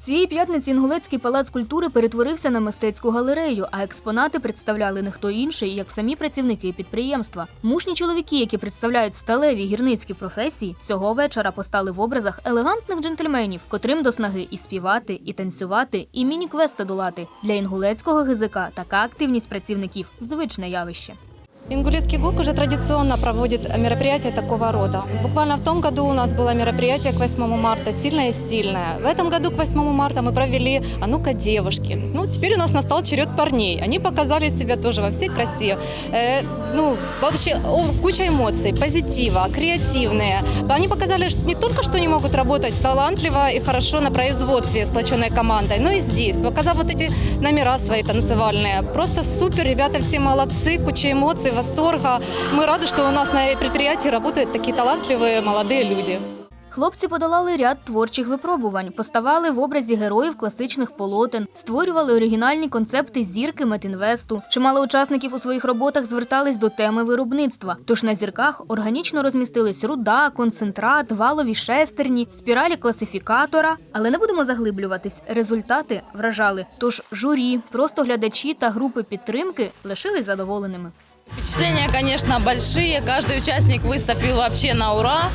Цієї п'ятниці Інгулецький палац культури перетворився на мистецьку галерею, а експонати представляли не хто інший, як самі працівники підприємства. Мужні чоловіки, які представляють сталеві гірницькі професії, цього вечора постали в образах елегантних джентльменів, котрим до снаги і співати, і танцювати, і міні-квести долати. Для інгулецького ГЗК така активність працівників звичне явище. Ингулецкий ГУК уже традиционно проводит мероприятия такого рода. Буквально в том году у нас было мероприятие к 8 марта, сильное и стильное. В этом году к 8 марта мы провели «А ну-ка, девушки». Ну, теперь у нас настал черед парней. Они показали себя тоже во всей красе. Э, ну, вообще, о, куча эмоций, позитива, креативные. Они показали что не только, что они могут работать талантливо и хорошо на производстве сплоченной командой, но и здесь, показав вот эти номера свои танцевальные. Просто супер, ребята все молодцы, куча эмоций, восторга. Мы рады, что у нас на предприятии работают такие талантливые молодые люди. Хлопці подолали ряд творчих випробувань, поставали в образі героїв класичних полотен, створювали оригінальні концепти зірки Метінвесту. Чимало учасників у своїх роботах звертались до теми виробництва. Тож на зірках органічно розмістились руда, концентрат, валові шестерні, спіралі класифікатора. Але не будемо заглиблюватись. Результати вражали. Тож журі, просто глядачі та групи підтримки лишились задоволеними. Впечатления, конечно, большие. Каждый участник выступил вообще на ура.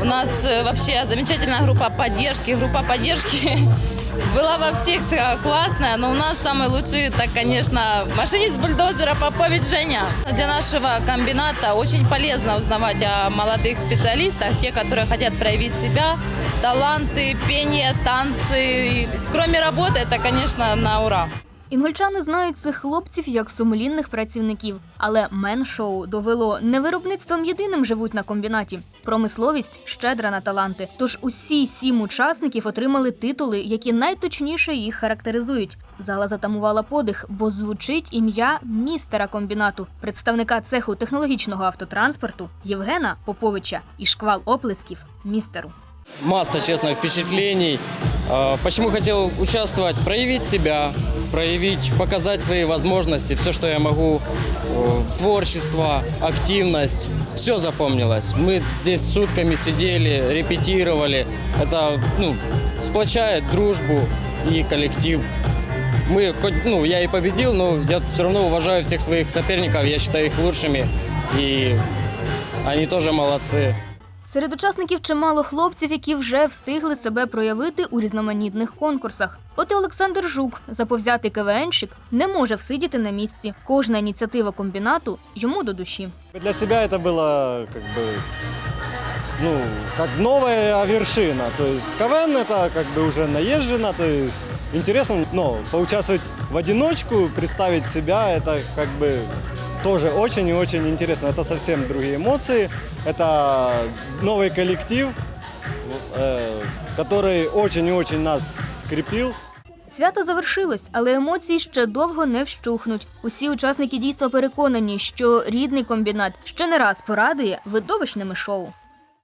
У нас э, вообще замечательная группа поддержки. Группа поддержки была во всех классная, но у нас самый лучший, так, конечно, машинист бульдозера Попович Женя. Для нашего комбината очень полезно узнавать о молодых специалистах, те, которые хотят проявить себя, таланты, пение, танцы. Кроме работы, это, конечно, на ура. Інгульчани знають цих хлопців як сумлінних працівників, але мен-шоу довело не виробництвом єдиним живуть на комбінаті. Промисловість щедра на таланти. Тож усі сім учасників отримали титули, які найточніше їх характеризують. Зала затамувала подих, бо звучить ім'я містера комбінату, представника цеху технологічного автотранспорту Євгена Поповича і шквал оплесків містеру. Масса, честно, впечатлений. А, Почему хотел участвовать? Проявить себя, проявить, показать свои возможности, все, что я могу, творчество, активность. Все запомнилось. Мы здесь сутками сидели, репетировали. Это ну, сплочает дружбу и коллектив. Мы, хоть, ну, я и победил, но я все равно уважаю всех своих соперников, я считаю их лучшими. И они тоже молодцы. Серед учасників чимало хлопців, які вже встигли себе проявити у різноманітних конкурсах. От і Олександр Жук, заповзятий КВНщик, не може всидіти на місці. Кожна ініціатива комбінату йому до душі. Для себя это было как бы, ну, как новая вершина. То есть КВН это как бы уже наезжено, то есть интересно, но поучаствовать в одиночку, представить себя, это как бы тоже очень и очень интересно. Это совсем другие эмоции, это новый коллектив, э, который очень и очень нас скрепил. Свято завершилось, але емоції ще довго не вщухнуть. Усі учасники дійства переконані, що рідний комбінат ще не раз порадує видовищними шоу.